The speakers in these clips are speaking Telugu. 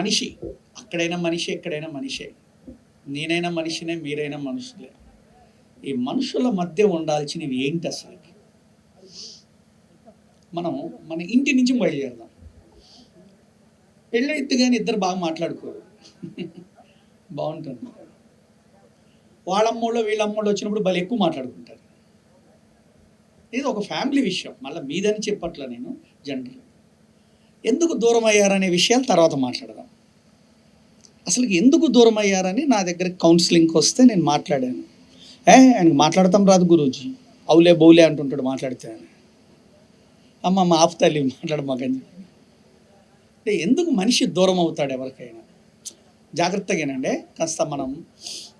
మనిషి. అక్కడైనా మనిషి ఎక్కడైనా మనిషే. నేనైనా మనిషినే మీరైనా మనుషులే. ఈ మనుషుల మధ్య ఉండాల్సినవి ఏంటి అసలు మనం మన ఇంటి నుంచి బయలుదేరదాం. పెళ్ళైతే కానీ ఇద్దరు బాగా మాట్లాడుకోరు. బాగుంటుంది. వాళ్ళమ్మోళ్ళు వీళ్ళమ్మోళ్ళు వచ్చినప్పుడు భలే ఎక్కువ మాట్లాడుకుంటారు. ఇది ఒక ఫ్యామిలీ విషయం. మళ్ళీ మీదని చెప్పట్ల నేను జనరల్ ఎందుకు దూరం అయ్యారనే విషయాలు తర్వాత మాట్లాడదాం. అసలు ఎందుకు దూరం అయ్యారని నా దగ్గర కౌన్సిలింగ్కి వస్తే నేను మాట్లాడాను. ఏ ఆయనకు మాట్లాడతాం రాదు గురూజీ. అవులే బౌలే అంటుంటాడు మాట్లాడితే అని అమ్మ మా ఆఫ్ తల్లి మాట్లాడ మాకని చెప్పి. అంటే ఎందుకు మనిషి దూరం అవుతాడు ఎవరికైనా? జాగ్రత్తగానండి కాస్త మనం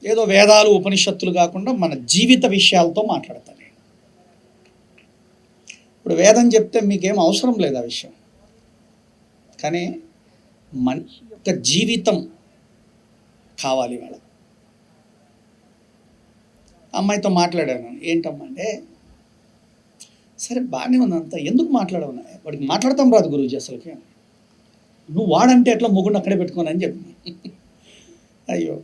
ఏదో వేదాలు ఉపనిషత్తులు కాకుండా మన జీవిత విషయాలతో మాట్లాడతాను ఇప్పుడు వేదం చెప్తే మీకేం అవసరం లేదు ఆ విషయం. కానీ మన యొక్క జీవితం కావాలి వాళ్ళ. అమ్మాయితో మాట్లాడాను ఏంటమ్మా అంటే సరే బాగానే ఉంది అంత ఎందుకు మాట్లాడవు? వాడికి మాట్లాడతాం రాదు గురూజీ అసలుకి. నువ్వు వాడంటే ఎట్లా మొగుడు అక్కడే పెట్టుకోనని అని చెప్పి. అయ్యో.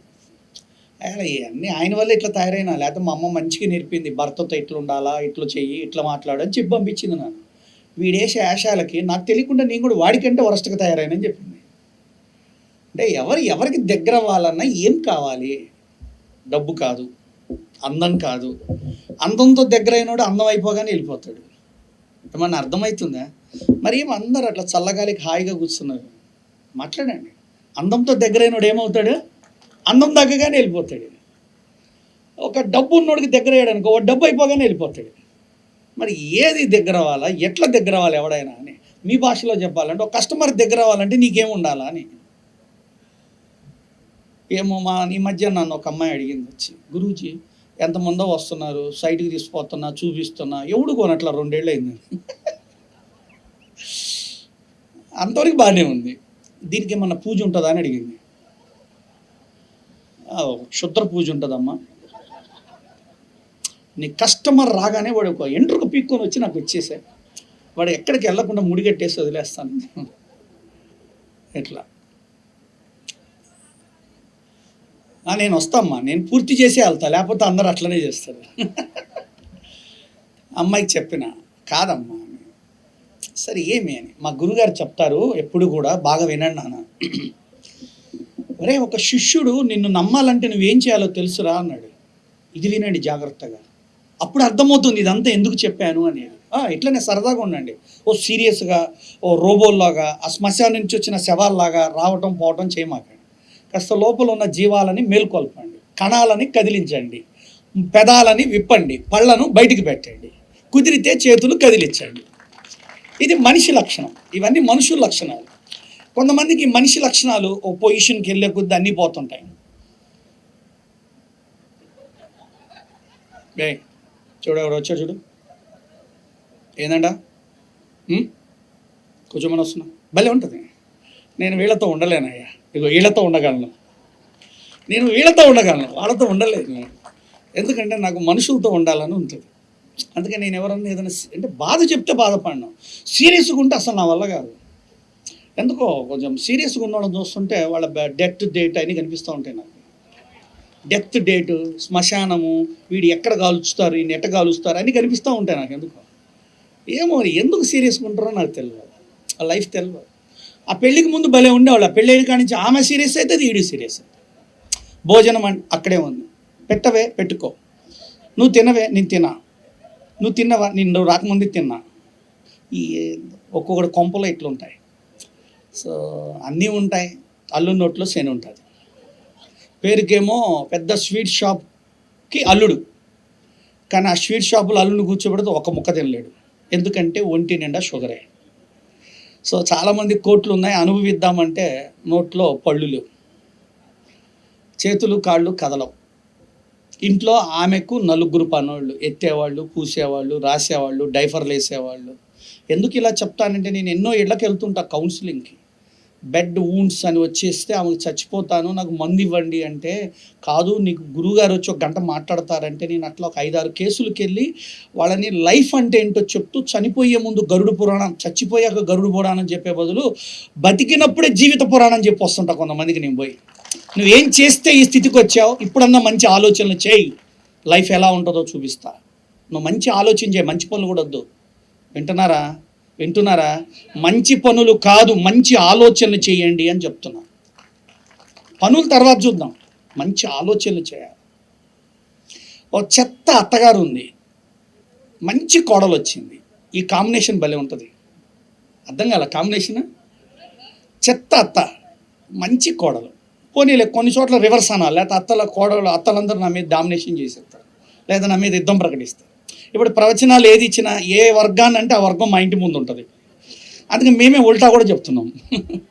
ఆయన ఇవన్నీ ఆయన వల్ల ఇట్లా తయారైనా లేకపోతే మా అమ్మ మంచిగా నేర్పింది భర్తతో ఇట్లా ఉండాలా ఇట్లా చెయ్యి ఇట్లా మాట్లాడని చెప్పి పంపించింది నాకు వీడేసే ఆశాలకి నాకు తెలియకుండా నేను కూడా వాడికంటే వరస్ట్గా తయారైనని చెప్పింది. అంటే ఎవరు ఎవరికి దగ్గర అవ్వాలన్నా ఏం కావాలి? డబ్బు కాదు అందం కాదు. అందంతో దగ్గర అయినోడు అందం అయిపోగానే వెళ్ళిపోతాడు. ఏమన్నా అర్థమవుతుందా? మరి ఏం అందరు అట్లా చల్లగాలికి హాయిగా కూర్చున్నారు. మాట్లాడండి. అందంతో దగ్గర అయినోడు ఏమవుతాడు? అందం దగ్గరగానే వెళ్ళిపోతాడు. ఒక డబ్బు ఉన్నోడికి దగ్గర అయ్యాడనుకో ఓ డబ్బు అయిపోగానే వెళ్ళిపోతాడు. మరి ఏది దగ్గర అవ్వాలా? ఎట్లా దగ్గర అవ్వాలి ఎవడైనా అని. మీ భాషలో చెప్పాలంటే ఒక కస్టమర్ దగ్గర అవ్వాలంటే నీకేం ఉండాలా అని. ఏమో మా ఈ మధ్య నన్ను ఒక అమ్మాయి అడిగింది వచ్చి గురూజీ ఎంతమందో వస్తున్నారు సైట్కి తీసుకుపోతున్నా చూపిస్తున్నా ఎవడు కొనట్లా రెండేళ్ళు అయింది? అంతవరకు బాగానే ఉంది. దీనికి ఏమన్నా పూజ ఉంటుందా అని అడిగింది. క్షుద్ర పూజ ఉంటుందమ్మా. నీ కస్టమర్ రాగానే వాడు ఒక ఎంట్రుక పీక్కొని వచ్చి నాకు వచ్చేసా వాడు ఎక్కడికి వెళ్ళకుండా ముడిగట్టేసి వదిలేస్తాను. ఎట్లా? నేను వస్తామ్మా నేను పూర్తి చేసే వెళ్తా లేకపోతే అందరు అట్లనే చేస్తారు. అమ్మాయికి చెప్పిన కాదమ్మా అని. సరే ఏమి అని. మా గురుగారు చెప్తారు ఎప్పుడు కూడా బాగా వినండి నాన్న. అరే ఒక శిష్యుడు నిన్ను నమ్మాలంటే నువ్వేం చేయాలో తెలుసురా అన్నాడు. ఇది వినండి జాగ్రత్తగా. అప్పుడు అర్థమవుతుంది ఇదంతా ఎందుకు చెప్పాను అనేది ఇట్లనే సరదాగా ఉండండి. ఓ సీరియస్గా ఓ రోబోల్లాగా ఆ శ్మశానం నుంచి వచ్చిన శవాల్లాగా రావటం పోవటం చేయమాకండి. కాస్త లోపల ఉన్న జీవాలని మేల్కొల్పండి. కణాలని కదిలించండి. పెదాలని విప్పండి. పళ్ళను బయటికి పెట్టండి. కుదిరితే చేతులు కదిలించండి. ఇది మనిషి లక్షణం. ఇవన్నీ మనుషుల లక్షణాలు. కొంతమందికి మనిషి లక్షణాలు ఓ పొజిషన్కి వెళ్ళే కొద్ది అన్నీ పోతుంటాయి. చూడు ఎవరు వచ్చారు చూడు. ఏందండా? కూర్చోమని వస్తున్నా. భలే ఉంటుంది. నేను వీళ్ళతో ఉండలేనయ్యా ఇగో వీళ్ళతో ఉండగలను. నేను వీళ్ళతో ఉండగలను వాళ్ళతో ఉండలేను ఎందుకంటే నాకు మనుషులతో ఉండాలని ఉంటుంది. అందుకే నేను ఎవరన్నా ఏదైనా అంటే బాధ చెప్తే బాధపడినాం. సీరియస్గా ఉంటే అసలు నా వల్ల కాదు. ఎందుకో కొంచెం సీరియస్గా ఉన్నవాళ్ళని చూస్తుంటే వాళ్ళ డెత్ డేట్ అని కనిపిస్తూ ఉంటాయి నాకు. డెత్ డేట్ శ్మశానము వీడు ఎక్కడ కాలుస్తారు ఈయన ఎట్ట కాలుస్తారు అని కనిపిస్తూ ఉంటాయి నాకు ఎందుకో. ఏమో ఎందుకు సీరియస్గా ఉంటారో నాకు తెలియదు ఆ లైఫ్ తెలియదు ఆ పెళ్ళికి ముందు భలే ఉండేవాళ్ళు. ఆ పెళ్ళైన కాడి నుంచి ఆమె సీరియస్ అయితే ఈడు సీరియస్ భోజనం అన్ అక్కడే ఉంది. పెట్టవే పెట్టుకో. నువ్వు తినవే నేను తినా. నువ్వు తిన్నవా నేను నువ్వు రాకముందే తిన్నా. ఈ ఒక్కొక్కటి కొంపలో ఇట్లుంటాయి. సో అన్నీ ఉంటాయి. అల్లు నోట్లో శని ఉంటుంది. పేరుకేమో పెద్ద స్వీట్ షాప్కి అల్లుడు. కానీ ఆ స్వీట్ షాపులో అల్లుని కూర్చోబెడితే ఒక ముక్క తినలేడు. ఎందుకంటే ఒంటి నిండా షుగరే సో చాలామంది కోట్లు ఉన్నాయి అనుభవిద్దామంటే నోట్లో పళ్ళు లేవు. చేతులు కాళ్ళు కదలవు. ఇంట్లో ఆమెకు నలుగురు పనోళ్ళు ఎత్తేవాళ్ళు పూసేవాళ్ళు రాసేవాళ్ళు డైఫర్లు వేసేవాళ్ళు. ఎందుకు ఇలా చెప్తానంటే నేను ఎన్నో ఇళ్ళకి వెళ్తుంటా కౌన్సిలింగ్కి. బెడ్ వూండ్స్ అని వచ్చేస్తే ఆమెకు చచ్చిపోతాను నాకు మందు ఇవ్వండి అంటే కాదు నీకు గురువుగారు వచ్చి ఒక గంట మాట్లాడతారంటే నేను అట్లా ఒక ఐదారు కేసులకు వెళ్ళి వాళ్ళని లైఫ్ అంటే ఏంటో చెప్తూ చనిపోయే ముందు గరుడు పురాణం చచ్చిపోయాక గరుడు పురాణం చెప్పే బదులు బతికినప్పుడే జీవిత పురాణం చెప్పి వస్తుంటా కొంతమందికి నేను పోయి. నువ్వేం చేస్తే ఈ స్థితికి వచ్చావు? ఇప్పుడన్నా మంచి ఆలోచనలు చేయి. లైఫ్ ఎలా ఉంటుందో చూపిస్తా. నువ్వు మంచి ఆలోచన చేయి మంచి పనులు కూడా వద్దు. వింటున్నారా? వింటున్నారా? మంచి పనులు కాదు మంచి ఆలోచనలు చేయండి అని చెప్తున్నా. పనుల తర్వాత చూద్దాం. మంచి ఆలోచనలు చేయాలి. ఓ చెత్త అత్తగారు ఉంది. మంచి కోడలు వచ్చింది. ఈ కాంబినేషన్ భలే ఉంటుంది. అర్థం కాల కాంబినేషన్? చెత్త అత్త మంచి కోడలు. పోనీలే కొన్ని చోట్ల రివర్స్ అనాలి. లేకపోతే అత్తల కోడలు అత్తలందరూ నా మీద డామినేషన్ చేసేస్తారు. లేదా నా మీద యుద్ధం ప్రకటిస్తారు. ఇప్పుడు ప్రవచనాలు ఏది ఇచ్చినా ఏ వర్గాన్ని అంటే ఆ వర్గం మా ఇంటి ముందు ఉంటుంది. అందుకే మేమే ఉల్టా కూడా చెప్తున్నాం.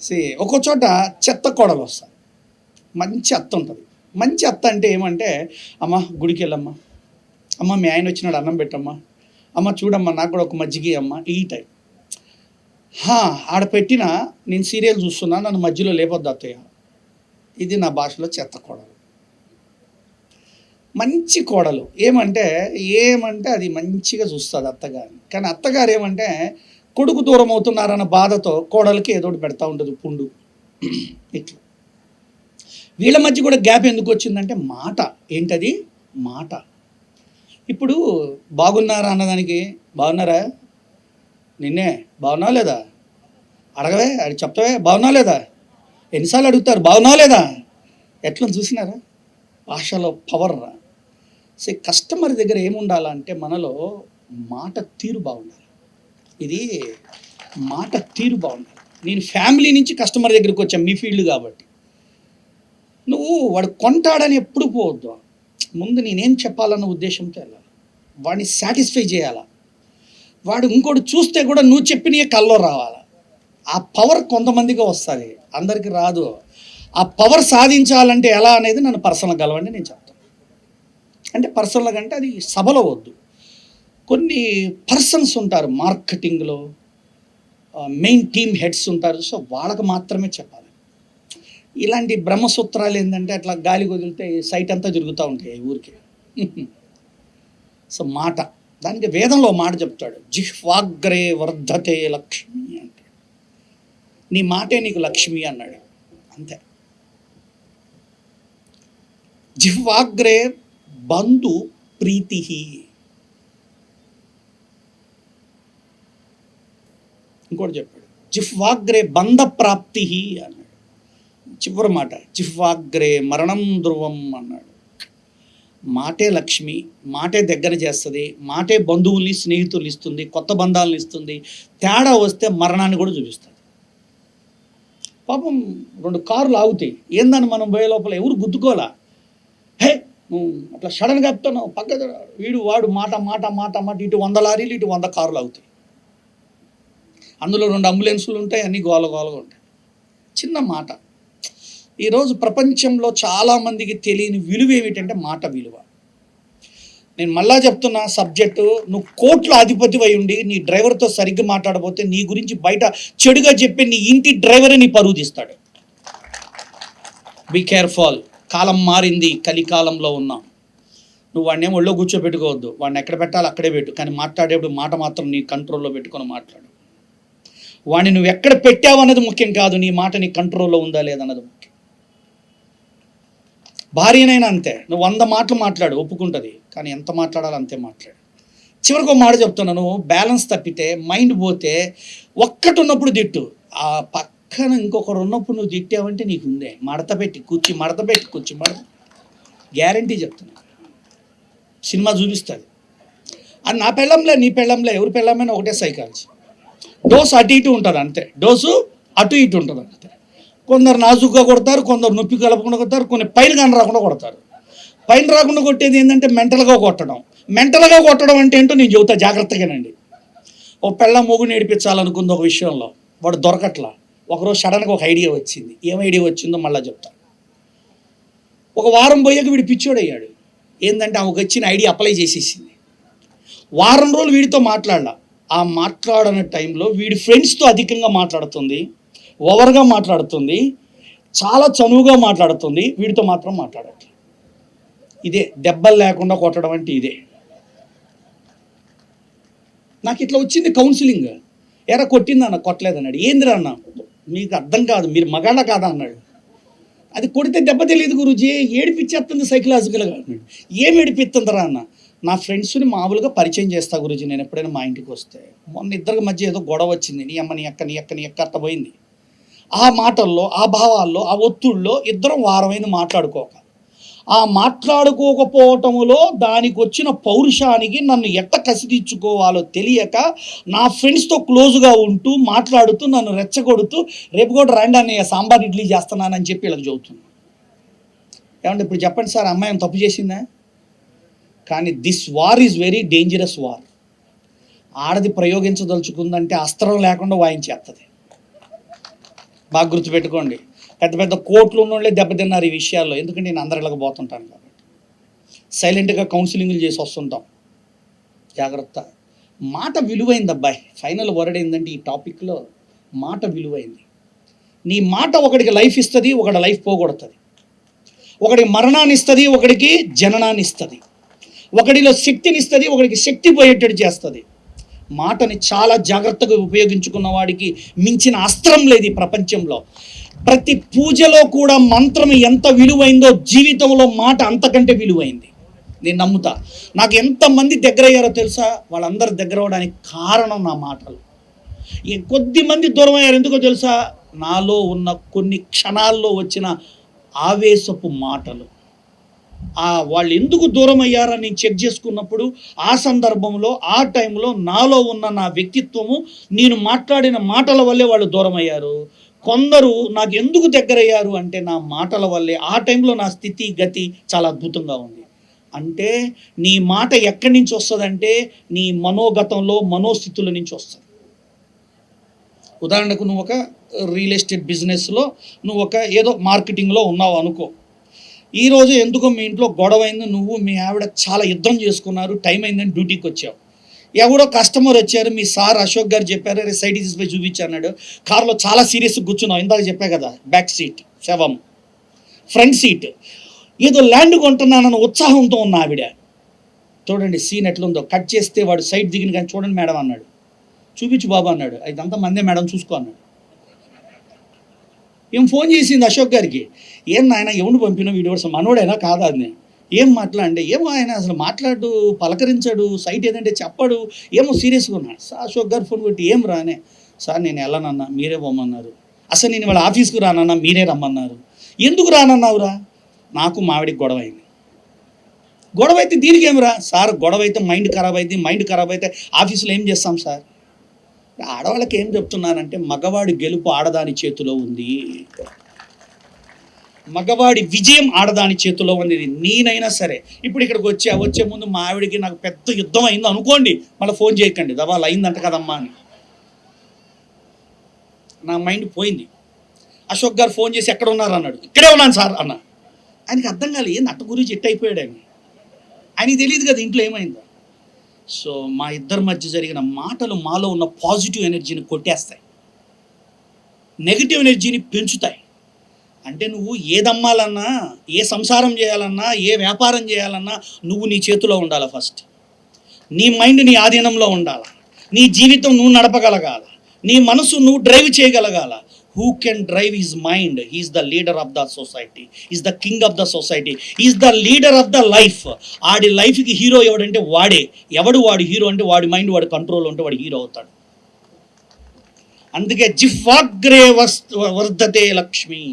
సి ఒక్కో చోట చెత్త కోడలు వస్తాయి మంచి అత్త ఉంటుంది. మంచి అత్త అంటే ఏమంటే అమ్మ గుడికి వెళ్ళమ్మా. అమ్మ మీ ఆయన వచ్చినాడు అన్నం పెట్టమ్మా. అమ్మ చూడమ్మా నాకు కూడా ఒక మజ్జిగ అమ్మ. ఈ టైం. ఆడ పెట్టిన నేను సీరియల్ చూస్తున్నా నన్ను మధ్యలో లేపొద్దు అత్తయ్య. ఇది నా భాషలో చెత్త కోడలు. మంచి కోడలు. ఏమంటే ఏమంటే అది మంచిగా చూస్తుంది అత్తగారిని కానీ అత్తగారు ఏమంటే కొడుకు దూరం అవుతున్నారన్న బాధతో కోడలికి ఏదో ఒకటి పెడతా ఉంటుంది పుండు. ఇట్లా. వీళ్ళ మధ్య కూడా గ్యాప్ ఎందుకు వచ్చిందంటే మాట. ఏంటది? మాట. ఇప్పుడు బాగున్నారా అన్నదానికి? బాగున్నారా? నిన్నే బాగున్నా లేదా? అడగవే అది చెప్తావే బాగున్నా లేదా? ఎన్నిసార్లు అడుగుతారు బాగున్నా లేదా? ఎట్లా చూసినారా? భాషలో పవర్ రా సో కస్టమర్ దగ్గర ఏముండాలంటే మనలో మాట తీరు బాగుండాలి. ఇది మాట తీరు బాగుండాలి. నేను ఫ్యామిలీ నుంచి కస్టమర్ దగ్గరికి వచ్చాను మీ ఫీల్డ్ కాబట్టి. నువ్వు వాడు కొంటాడని ఎప్పుడు పోవద్దు. ముందు నేనేం చెప్పాలన్న ఉద్దేశంతో వెళ్ళాలి. వాడిని సాటిస్ఫై చేయాలా? వాడు ఇంకోటి చూస్తే కూడా నువ్వు చెప్పినవి కల్లో రావాలా? ఆ పవర్ కొంతమందికి వస్తుంది. అందరికీ రాదు. ఆ పవర్ సాధించాలంటే ఎలా అనేది నన్ను పర్సనల్ కలవండి నేను చెప్తాను. అంటే పర్సనల్గా అంటే అది సభలో వద్దు. కొన్ని పర్సన్స్ ఉంటారు మార్కెటింగ్లో మెయిన్ టీమ్ హెడ్స్ ఉంటారు. సో వాళ్ళకి మాత్రమే చెప్పాలి. ఇలాంటి బ్రహ్మసూత్రాలు ఏంటంటే అట్లా గాలి వదిలితే సైట్ అంతా తిరుగుతూ ఉంటాయి ఊరికే ఊరికి. సో మాట. దానికి వేదంలో మాట చెప్తాడు. జిహ్వాగ్రే వర్ధతే లక్ష్మి అంటే. నీ మాటే నీకు లక్ష్మి అన్నాడు. అంతే. జిహ్వాగ్రే బంధు ప్రీతి ఇంకోటి చెప్పాడు. జిహ్వాగ్రే బంధ ప్రాప్తి అన్నాడు. చివరి మాట జిహ్వాగ్రే మరణం ధ్రువం అన్నాడు. మాటే లక్ష్మి మాటే దగ్గర చేస్తుంది మాటే బంధువుల్ని స్నేహితుల్ని ఇస్తుంది కొత్త బంధాలను ఇస్తుంది తేడా వస్తే మరణాన్ని కూడా చూపిస్తుంది. పాపం రెండు కార్లు ఆగుతాయి. ఏందని మనం పోయే లోపల ఎవరు గుద్దుకోలా హే అట్లా సడన్గా చెప్తాను పక్క వీడు వాడు మాట మాట మాట మాట ఇటు వంద లారీలు ఇటు వంద కార్లు అవుతాయి. అందులో రెండు అంబులెన్సులు ఉంటాయి అన్ని గోల గోలగా ఉంటాయి. చిన్న మాట. ఈరోజు ప్రపంచంలో చాలామందికి తెలియని విలువ ఏమిటంటే మాట విలువ. నేను మళ్ళా చెప్తున్నా సబ్జెక్టు నువ్వు కోట్ల అధిపతి అయి ఉండి నీ డ్రైవర్తో సరిగ్గా మాట్లాడబోతే నీ గురించి బయట చెడుగా చెప్పి నీ ఇంటి డ్రైవరే నీ పరువు తీస్తాడు. బీ కేర్ఫుల్ కాలం మారింది కలికాలంలో ఉన్నాం. నువ్వు వాడిని ఏమో ఒళ్ళో కూర్చోబెట్టుకోవద్దు. వాడిని ఎక్కడ పెట్టాలి అక్కడే పెట్టు. కానీ మాట్లాడేప్పుడు మాట మాత్రం నీ కంట్రోల్లో పెట్టుకొని మాట్లాడు. వాడిని నువ్వు ఎక్కడ పెట్టావు అన్నది ముఖ్యం కాదు. నీ మాట నీ కంట్రోల్లో ఉందా లేదన్నది ముఖ్యం. భార్యనైనా అంతే. నువ్వు వంద మాటలు మాట్లాడు ఒప్పుకుంటుంది. కానీ ఎంత మాట్లాడాలో అంతే మాట్లాడు. చివరికి ఒక మాట చెప్తున్నాను బ్యాలెన్స్ తప్పితే మైండ్ పోతే ఒక్కటి ఉన్నప్పుడు తిట్టు. ఆ పక్క పక్కన ఇంకొకరు ఉన్నప్పుడు నువ్వు తిట్టావంటే నీకు ఉందే. మడత పెట్టి కూర్చి మడత పెట్టి కూర్చి మడత. గ్యారంటీ చెప్తున్నా. సినిమా చూపిస్తుంది. అది నా పెళ్ళంలే నీ పెళ్ళంలే ఎవరి పెళ్ళమైనా ఒకటే సైకాలజీ డోసు అటు ఇటు ఉంటుంది అంతే. డోసు అటు ఇటు ఉంటుంది అంతే. కొందరు నాజుగ్గా కొడతారు కొందరు నొప్పి కలపకుండా కొడతారు కొన్ని పైన కానీ రాకుండా కొడతారు. పైన రాకుండా కొట్టేది ఏంటంటే మెంటల్గా కొట్టడం. మెంటల్గా కొట్టడం అంటే ఏంటో నేను చెబుతా జాగ్రత్తగానండి. ఓ పెళ్ళ మొగుని ఏడిపించాలనుకుంది ఒక విషయంలో. వాడు దొరకట్లా. ఒకరోజు సడన్గా ఒక ఐడియా వచ్చింది. ఏం ఐడియా వచ్చిందో మళ్ళీ చెప్తాను ఒక వారం పోయాక వీడు పిచ్చోడయ్యాడు ఏంటంటే ఆమెకు వచ్చిన ఐడియా అప్లై చేసేసింది. వారం రోజులు వీడితో మాట్లాడాల. ఆ మాట్లాడని టైంలో వీడి ఫ్రెండ్స్తో అధికంగా మాట్లాడుతుంది. ఓవర్గా మాట్లాడుతుంది. చాలా చనువుగా మాట్లాడుతుంది. వీడితో మాత్రం మాట్లాడట్లేదు ఇదే దెబ్బలు లేకుండా కొట్టడం అంటే ఇదే. నాకు ఇట్లా వచ్చింది కౌన్సిలింగ్. ఎరా కొట్టింది అన్న కొట్టలేదన్నాడు. ఏందిరా అన్న? మీకు అర్థం కాదు మీరు మగాళ్ళ కాదా అన్నాడు. అది కొడితే దెబ్బ తెలియదు గురుజీ ఏడిపించేస్తుంది సైకలాజికల్గా అన్నాడు. ఏం ఏడిపిస్తుందిరా అన్న? నా ఫ్రెండ్స్ని మామూలుగా పరిచయం చేస్తా గురుజీ నేను ఎప్పుడైనా మా ఇంటికి వస్తే. మొన్న ఇద్దరి మధ్య ఏదో గొడవ వచ్చింది నీ అమ్మ నీ అక్క నీ అక్క నీ అక్క అత్త పోయింది. ఆ మాటల్లో ఆ భావాల్లో ఆ ఒత్తుల్లో ఇద్దరం వారమైంది మాట్లాడుకోక. ఆ మాట్లాడుకోకపోవటములో దానికి వచ్చిన పౌరుషానికి నన్ను ఎట్ట కసిదిచ్చుకోవాలో తెలియక నా ఫ్రెండ్స్తో క్లోజ్గా ఉంటూ మాట్లాడుతూ నన్ను రెచ్చగొడుతూ రేపు కూడా రండి అన్నయ్య సాంబార్ ఇడ్లీ చేస్తున్నానని చెప్పి ఇలా చెబుతున్నాను ఏమంటే ఇప్పుడు చెప్పండి సార్ అమ్మాయి తప్పు చేసిందా? కానీ this war is very dangerous war. ఆడది ప్రయోగించదలుచుకుందంటే అస్త్రం లేకుండా వాయించేస్తుంది బాగా గుర్తుపెట్టుకోండి. పెద్ద పెద్ద కోట్లు ఉన్నోళ్ళే దెబ్బతిన్నారు ఈ విషయాల్లో. ఎందుకంటే నేను అందరిలాగా పోతుంటాను కాబట్టి. సైలెంట్గా కౌన్సిలింగ్లు చేసి వస్తుంటాం. జాగ్రత్త. మాట విలువైంది అబ్బాయి. ఫైనల్ వర్డ్ ఏంటంటే ఈ టాపిక్లో మాట విలువైంది. నీ మాట ఒకడికి లైఫ్ ఇస్తుంది ఒకటి లైఫ్ పోగొడుతుంది. ఒకడికి మరణాన్ని ఇస్తుంది ఒకడికి జననాన్ని ఇస్తుంది. ఒకడిలో శక్తిని ఇస్తుంది ఒకడికి శక్తి పోయేటట్టు చేస్తుంది. మాటని చాలా జాగ్రత్తగా ఉపయోగించుకున్న వాడికి మించిన అస్త్రం లేదు ఈ ప్రపంచంలో. ప్రతి పూజలో కూడా మంత్రం ఎంత విలువైందో జీవితంలో మాట అంతకంటే విలువైంది. నేను నమ్ముతా. నాకు ఎంతమంది దగ్గర అయ్యారో తెలుసా? వాళ్ళందరి దగ్గర అవడానికి కారణం నా మాటలు. ఈ కొద్ది మంది దూరం అయ్యారు ఎందుకో తెలుసా? నాలో ఉన్న కొన్ని క్షణాల్లో వచ్చిన ఆవేశపు మాటలు. ఆ వాళ్ళు ఎందుకు దూరం అయ్యారని నేను చెక్ చేసుకున్నప్పుడు ఆ సందర్భంలో ఆ టైంలో నాలో ఉన్న నా వ్యక్తిత్వము నేను మాట్లాడిన మాటల వల్లే వాళ్ళు దూరం అయ్యారు. కొందరు నాకు ఎందుకు దగ్గరయ్యారు అంటే నా మాటల వల్లే. ఆ టైంలో నా స్థితి గతి చాలా అద్భుతంగా ఉంది. అంటే నీ మాట ఎక్కడి నుంచి వస్తుందంటే నీ మనోగతంలో మనోస్థితుల నుంచి వస్తుంది. ఉదాహరణకు నువ్వు ఒక రియల్ ఎస్టేట్ బిజినెస్లో నువ్వు ఒక ఏదో మార్కెటింగ్లో ఉన్నావు అనుకో. ఈరోజు ఎందుకో మీ ఇంట్లో గొడవ అయింది నువ్వు మీ ఆవిడ చాలా యుద్ధం చేసుకున్నారు టైం అయిందని డ్యూటీకి వచ్చావు. ఎవడో కస్టమర్ వచ్చారు మీ సార్ అశోక్ గారు చెప్పారు రే సైడ్ పోయి చూపించి అన్నాడు. కార్లో చాలా సీరియస్గా కూర్చున్నావు ఇందాక చెప్పా కదా బ్యాక్ సీట్ శవం ఫ్రంట్ సీట్ ఏదో ల్యాండ్ కొంటున్నానన్న ఉత్సాహంతో ఉన్న ఆవిడ. చూడండి సీన్ ఎట్లుందో. కట్ చేస్తే వాడు సైడ్ దిగిన కానీ చూడండి మేడం అన్నాడు. చూపించు బాబు అన్నాడు. ఇదంతా మందే మేడం చూసుకో అన్నాడు. ఏం ఫోన్ చేసింది అశోక్ గారికి. ఏం నాయన ఎవడు పంపినా వీడియో మనోడైనా? కాదా అని ఏం మాట్లాడండి ఏమో ఆయన అసలు మాట్లాడు పలకరించాడు సైట్ ఏదంటే చెప్పాడు ఏమో సీరియస్గా ఉన్నాడు. సార్ అశోక్ గారు ఫోన్ కొట్టి ఏం రానే? సార్ నేను వెళ్ళనన్నా మీరే పోమన్నారు. అసలు నేను వాళ్ళ ఆఫీస్కి రానన్నా మీరే రమ్మన్నారు. ఎందుకు రానన్నావురా? నాకు మావిడికి గొడవ అయింది. గొడవ అయితే దీనికి ఏమిరా సార్ గొడవ అయితే మైండ్ ఖరాబ్ అయింది మైండ్ ఖరాబ్ అయితే ఆఫీసులో ఏం చేస్తాం సార్? ఆడవాళ్ళకి ఏం చెప్తున్నానంటే మగవాడి గెలుపు ఆడదాని చేతిలో ఉంది. మగవాడి విజయం ఆడదాని చేతిలో ఉంది. నేనైనా సరే ఇప్పుడు ఇక్కడికి వచ్చి వచ్చే ముందు మా ఆవిడికి నాకు పెద్ద యుద్ధం అయింది అనుకోండి మళ్ళీ ఫోన్ చేయకండి. దవాలు అయిందంట కదమ్మా అని. నా మైండ్ పోయింది. అశోక్ గారు ఫోన్ చేసి ఎక్కడ ఉన్నారు? అన్నాడు. ఇక్కడే ఉన్నాను సార్ అన్న. ఆయనకి అర్థం కాలేదు నట్ట గురించి ఎట్ అయిపోయాడు ఆయన? ఆయనకి తెలియదు కదా ఇంట్లో ఏమైందో. సో మా ఇద్దరి మధ్య జరిగిన మాటలు మాలో ఉన్న పాజిటివ్ ఎనర్జీని కొట్టేస్తాయి. నెగిటివ్ ఎనర్జీని పెంచుతాయి. అంటే నువ్వు ఏదమ్మాలన్నా ఏ సంసారం చేయాలన్నా ఏ వ్యాపారం చేయాలన్నా నువ్వు నీ చేతిలో ఉండాలి ఫస్ట్ నీ మైండ్ నీ ఆధీనంలో ఉండాల. నీ జీవితం నువ్వు నడపగలగాల. నీ మనసు నువ్వు drive చేయగలగాల. Who can drive his mind he's the leader of the society is the king of the society is the leader of the life ఆడి లైఫ్కి హీరో ఎవడంటే వాడే. ఎవడు వాడు హీరో అంటే వాడి మైండ్ వాడి కంట్రోల్ ఉంటే వాడు హీరో అవుతాడు. అందుకే జిహ్వాగ్రే వస్ వర్ధతే లక్ష్మి.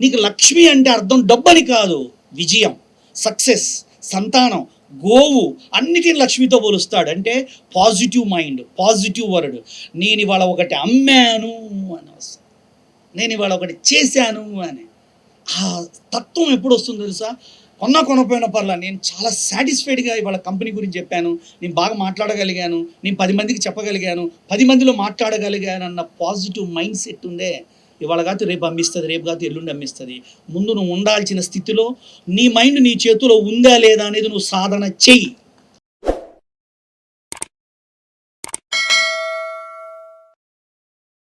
నీకు లక్ష్మి అంటే అర్థం డబ్బని కాదు విజయం సక్సెస్ సంతానం గోవు అన్నిటిని లక్ష్మితో పోలుస్తాడు. అంటే పాజిటివ్ మైండ్ పాజిటివ్ వర్డ్ నేను ఇవాళ ఒకటి అమ్మాను అని వస్తుంది. నేను ఇవాళ ఒకటి చేశాను అని. ఆ తత్వం ఎప్పుడు వస్తుందో తెలుసా? కొన్నా కొనపోయిన పర్లా నేను చాలా సాటిస్ఫైడ్గా ఇవాళ కంపెనీ గురించి చెప్పాను. నేను బాగా మాట్లాడగలిగాను. నేను పది మందికి చెప్పగలిగాను. పది మందిలో మాట్లాడగలిగాను అన్న పాజిటివ్ మైండ్ సెట్ ఉందే. ఇవాళ కాదు రేపు అమ్మిస్తుంది రేపు కాదు ఎల్లుండి అమ్మిస్తుంది ముందు నువ్వు ఉండాల్సిన స్థితిలో నీ మైండ్ నీ చేతిలో ఉందా లేదా అనేది నువ్వు సాధన చెయ్యి.